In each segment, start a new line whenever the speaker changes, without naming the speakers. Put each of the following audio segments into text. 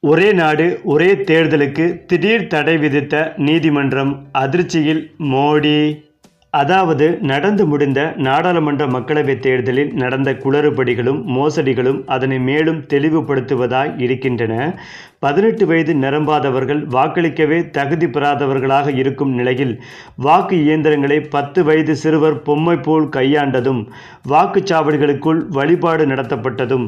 ஒரே நாடு ஒரே தேர்தலுக்கு திடீர் தடை விதித்த நீதிமன்றம் அதிர்ச்சியில் மோடி. அதாவது நடந்து முடிந்த நாடாளுமன்ற மக்களவைத் தேர்தலில் நடந்த குளறுபடிகளும் மோசடிகளும் அதனை மேலும் தெளிவுபடுத்துவதாய் இருக்கின்றன. பதினெட்டு வயது நிரம்பாதவர்கள் வாக்களிக்கவே தகுதி பெறாதவர்களாக இருக்கும் நிலையில் வாக்கு இயந்திரங்களை பத்து வயது சிறுவர் பொம்மை போல் கையாண்டதும் வாக்குச்சாவடிகளுக்குள் வழிபாடு நடத்தப்பட்டதும்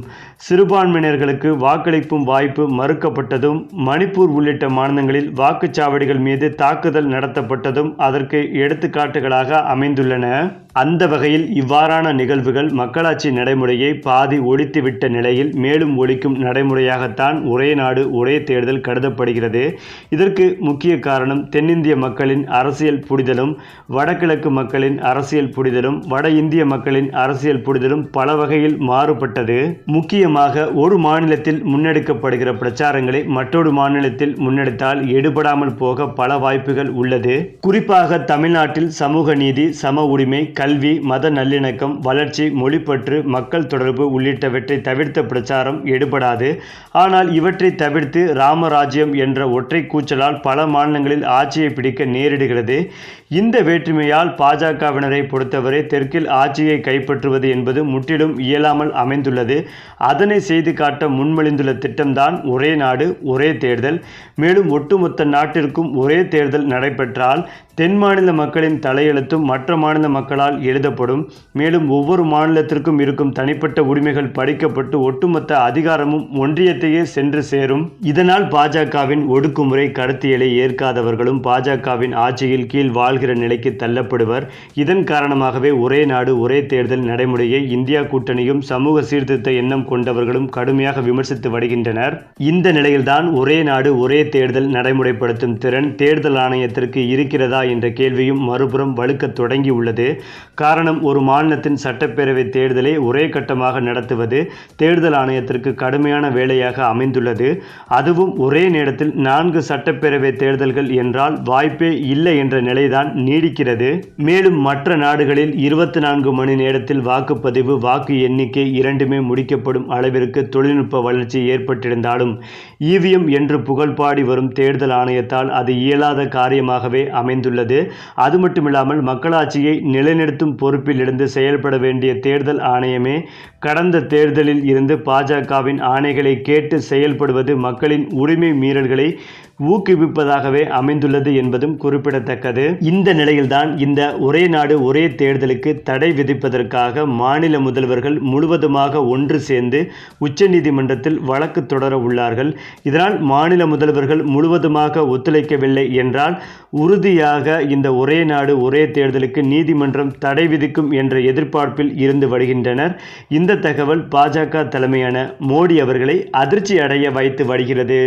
சிறுபான்மையினர்களுக்கு வாக்களிப்பும் வாய்ப்பு மறுக்கப்பட்டதும் மணிப்பூர் உள்ளிட்ட மாநிலங்களில் வாக்குச்சாவடிகள் மீது தாக்குதல் நடத்தப்பட்டதும் அதற்கு எடுத்துக்காட்டுகளாக அமைந்துள்ளன. அந்த வகையில் இவ்வாறான நிகழ்வுகள் மக்களாட்சி நடைமுறையை பாதி ஒழித்துவிட்ட நிலையில் மேலும் ஒழிக்கும் நடைமுறையாகத்தான் ஒரே நாடு ஒரே தேர்தல் கருதப்படுகிறது. இதற்கு முக்கிய காரணம் தென்னிந்திய மக்களின் அரசியல் புரிதலும் வடகிழக்கு மக்களின் அரசியல் புரிதலும் வட இந்திய மக்களின் அரசியல் புரிதலும் பல வகையில் மாறுபட்டது. முக்கியமாக ஒரு மாநிலத்தில் முன்னெடுக்கப்படுகிற பிரச்சாரங்களை மற்றொரு மாநிலத்தில் முன்னெடுத்தால் எடுபடாமல் போக பல வாய்ப்புகள் உள்ளது. குறிப்பாக தமிழ்நாட்டில் சமூக நீதி சம உரிமை கல்வி மத நல்லிணக்கம் வளர்ச்சி மொழிப்பற்று மக்கள் தொடர்பு உள்ளிட்டவற்றை தவிர்த்த பிரச்சாரம் எடுபடாது. ஆனால் இவற்றை தவிர்த்து ராமராஜ்யம் என்ற ஒற்றை கூச்சலால் பல மாநிலங்களில் ஆட்சியை பிடிக்க நேரிடுகிறது. இந்த வேற்றுமையால் பாஜகவினரை பொறுத்தவரை தெற்கில் ஆட்சியை கைப்பற்றுவது என்பது முற்றிலும் இயலாமல் அமைந்துள்ளது. அதனை செய்து காட்ட முன்மொழிந்துள்ள திட்டம்தான் ஒரே நாடு ஒரே தேர்தல். மேலும் ஒட்டுமொத்த நாட்டிற்கும் ஒரே தேர்தல் நடைபெற்றால் தென் மாநில மக்களின் தலையெழுத்தும் மற்ற மாநில மக்களால் எழுதப்படும். மேலும் ஒவ்வொரு மாநிலத்திற்கும் இருக்கும் தனிப்பட்ட உரிமைகள் படிக்கப்பட்டு ஒட்டுமொத்த அதிகாரமும் ஒன்றியத்தையே சென்று சேரும். இதனால் பாஜகவின் ஒடுக்குமுறை கருத்தியலை ஏற்காதவர்களும் பாஜகவின் ஆட்சியில் கீழ் வாழ்கிற நிலைக்கு தள்ளப்படுவர். இதன் காரணமாகவே ஒரே நாடு ஒரே தேர்தல் நடைமுறையை இந்தியா கூட்டணியும் சமூக சீர்திருத்த எண்ணம் கொண்டவர்களும் கடுமையாக விமர்சித்து வருகின்றனர். இந்த நிலையில்தான் ஒரே நாடு ஒரே தேர்தல் நடைமுறைப்படுத்தும் திறன் தேர்தல் ஆணையத்திற்கு இருக்கிறதா என்ற கேள்வியும் மறுபுறம் வலுக்கத் தொடங்கியுள்ளது. காரணம் ஒரு மாநிலத்தின் சட்டப்பேரவை தேர்தலை ஒரே கட்டமாக நடத்துவது தேர்தல் ஆணையத்திற்கு கடுமையான வேலையாக அமைந்துள்ளது. அதுவும் ஒரே நேரத்தில் நான்கு சட்டப்பேரவை தேர்தல்கள் என்றால் வாய்ப்பே இல்லை என்ற நிலைதான் நீடிக்கிறது. மேலும் மற்ற நாடுகளில் இருபத்தி நான்கு மணி நேரத்தில் வாக்குப்பதிவு வாக்கு எண்ணிக்கை இரண்டுமே முடிக்கப்படும் அளவிற்கு தொழில்நுட்ப வளர்ச்சி ஏற்பட்டிருந்தாலும் இவிஎம் என்று புகழ்பாடி வரும் தேர்தல் ஆணையத்தால் அது இயலாத காரியமாகவே அமைந்துள்ளது. அது மட்டுமில்லாமல் மக்களாட்சியை நிலைநிறுத்தும் பொறுப்பில் இருந்து செயல்பட வேண்டிய தேர்தல் ஆணையமே கடந்த தேர்தலில் இருந்து பாஜகவின் ஆணைகளை கேட்டு செயல்படுவது மக்களின் உரிமை மீறல்களை ஊக்குவிப்பதாகவே அமைந்துள்ளது என்பதும் குறிப்பிடத்தக்கது. இந்த நிலையில்தான் இந்த ஒரே நாடு ஒரே தேர்தலுக்கு தடை விதிப்பதற்காக மாநில முதல்வர்கள் முழுவதுமாக ஒன்று சேர்ந்து உச்சநீதிமன்றத்தில் வழக்கு தொடர உள்ளார்கள். இதனால் மாநில முதல்வர்கள் முழுவதுமாக ஒத்துழைக்கவில்லை என்றால் உறுதியாக இந்த ஒரே நாடு ஒரே தேர்தலுக்கு நீதிமன்றம் தடை விதிக்கும் என்ற எதிர்பார்ப்பில் இருந்து வருகின்றனர். இந்த தகவல் பாஜக தலைமையான மோடி அவர்களை அதிர்ச்சி அடைய வைத்து வருகிறது.